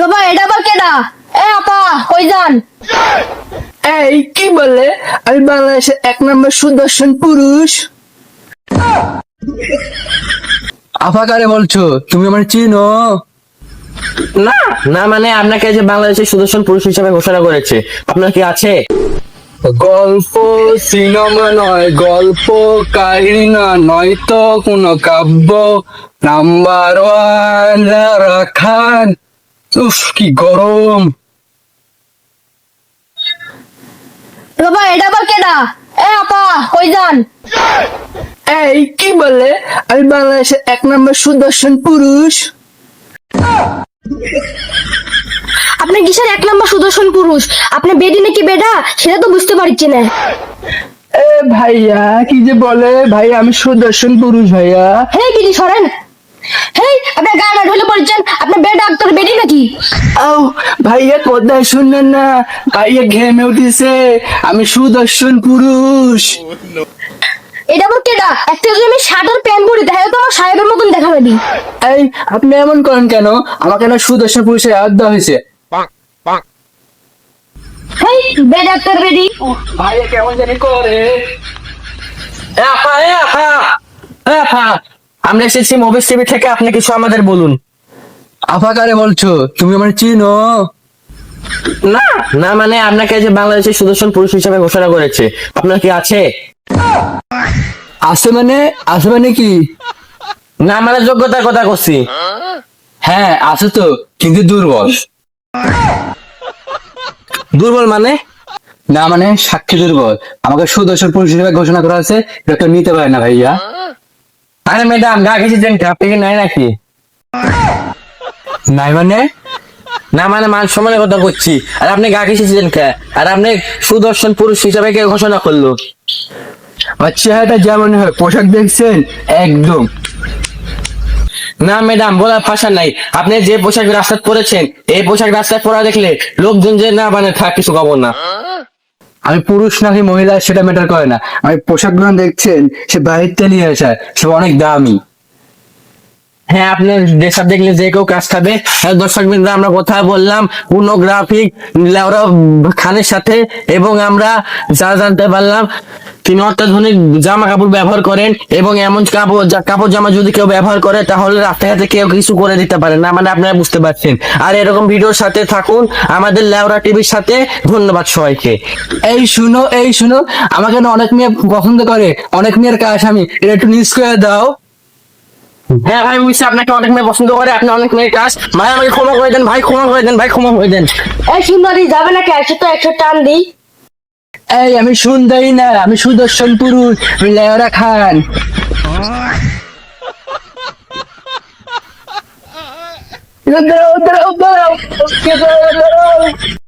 বাবা এটা আবার কেডা? এ আপা কই যান? এই কি বলে? আমি বাংলাদেশের এক নম্বর সুদর্শন পুরুষ। বলছো? তুমি আমার চিনো? না না মানে আপনাকে যে বাংলাদেশের সুদর্শন পুরুষ হিসেবে ঘোষণা করেছে। আপনার কি আছে? গল্প সিনেমা নয় গল্প কাহিনী না নয়তো কোনো কাব্য। নাম্বার ওয়ান খান উফ কি গরম। বাবা এটা আবার কেডা? এ আপা কই যান? এই কি বলে? আমি বাংলাদেশের এক নম্বর সুদর্শন পুরুষ। আপনি কিসের এক নম্বর সুদর্শন পুরুষ? আপনি বেডি নাকি বেডা? সেটা তো বুঝতে পারছি না। এ ভাইয়া কি যে বলে? ভাই আমি সুদর্শন পুরুষ ভাইয়া। হেই বিড়ি সরেন হেই আপনি গান ঢলে পড়ছেন আপনি বেড ডাক্তার বেডি নাকি? আও ভাইয়া কোথায় শুনলেন না। ভাইয়া ঘেমে উঠেছে। আমি সুদর্শন পুরুষ। এটা আবার কেডা? একটা যদি আমি শার্ট আর প্যান্ট পরি তাহলে তো আমার সাহেবের মতন দেখা যাবি এই আপনি এমন করেন কেন? আমাকে না সুদর্শন পুরুষের আয়াত দেওয়া হয়েছে। হেই বেড বেডি ভাইয়া কেমন জানি করে। আমরা এসেছি মোবিস টিভি থেকে আপনি কিছু আমাদের বলুন। আফাকারে বলছো? তুমি আমার চিনো? না না মানে আপনাকে যে বাংলাদেশের সুদর্শন পুরুষ হিসেবে ঘোষণা করেছে। আপনার কি আছে? আছে মানে? আছে মানে কি? না মানে যোগ্যতার কথা করছি। হ্যাঁ আছে তো কিন্তু দুর্বল। দুর্বল মানে? না মানে সাক্ষী দুর্বল। আমাকে সুদর্শন পুরুষ হিসেবে ঘোষণা করা আছে এটা তো নিতে পারে না ভাইয়া। আরে ম্যাডাম গা ঘেঁচেছেন আপনি কি নাই নাকি? নাই মানে? না মানে মান সম্মানের কথা করছি আর আপনি গা ঘেঁচেছেন কে? আর আপনি সুদর্শন পুরুষ হিসেবে কে ঘোষণা করল? আমার চেহারাটা যেমন হয় পোশাক দেখছেন একদম। না ম্যাডাম বলার ভাষা নাই। আপনি যে পোশাক রাস্তায় পরেছেন এই পোশাক রাস্তায় পরা দেখলে লোকজন যে না মানে থাক কিছু খবর না। আমি পুরুষ নাকি মহিলা সেটা ম্যাটার করে না। আমি পোশাকগুলো দেখছেন সে বাইরে নিয়ে আসা সে অনেক দামি। হ্যাঁ আপনার ড্রেসআপ দেখলে যে কেউ কাজ খাবে হ্যাঁ দর্শক বিন্দু, আমরা কথা বললাম পুনোগ্রাফিক খানের সাথে এবং আমরা যা জানতে পারলাম, তিনি অত্যাধুনিক জামা কাপড় ব্যবহার করেন এবং এমন কাপড় কাপড় জামা যদি কেউ ব্যবহার করে, তাহলে রাস্তাঘাটে কেউ কিছু করে দিতে পারে না মানে আপনারা বুঝতে পারছেন। আর এরকম ভিডিওর সাথে থাকুন, আমাদের লেওরা টিভির সাথে ধন্যবাদ সবাইকে। এই শুনো এই শুনো, আমাকে না অনেক মেয়ে পছন্দ করে, অনেক মেয়ের কাজ আমি, এটা একটু নিউজ করে দাও। হ্যাঁ ভাই বুঝছি আপনাকে অনেক মেয়ে পছন্দ করে আপনি অনেক কাজ ভাই আমাকে ক্ষমা করে দেন ভাই ক্ষমা করে দেন ভাই ক্ষমা করে দেন। এই সুন্দরী যাবে নাকি? একশো তো একশো টান দিই। এই আমি সুন্দরী না আমি সুদর্শন পুরুষ লেওরা খান। দাঁড়াও দাঁড়াও দাঁড়াও দাঁড়াও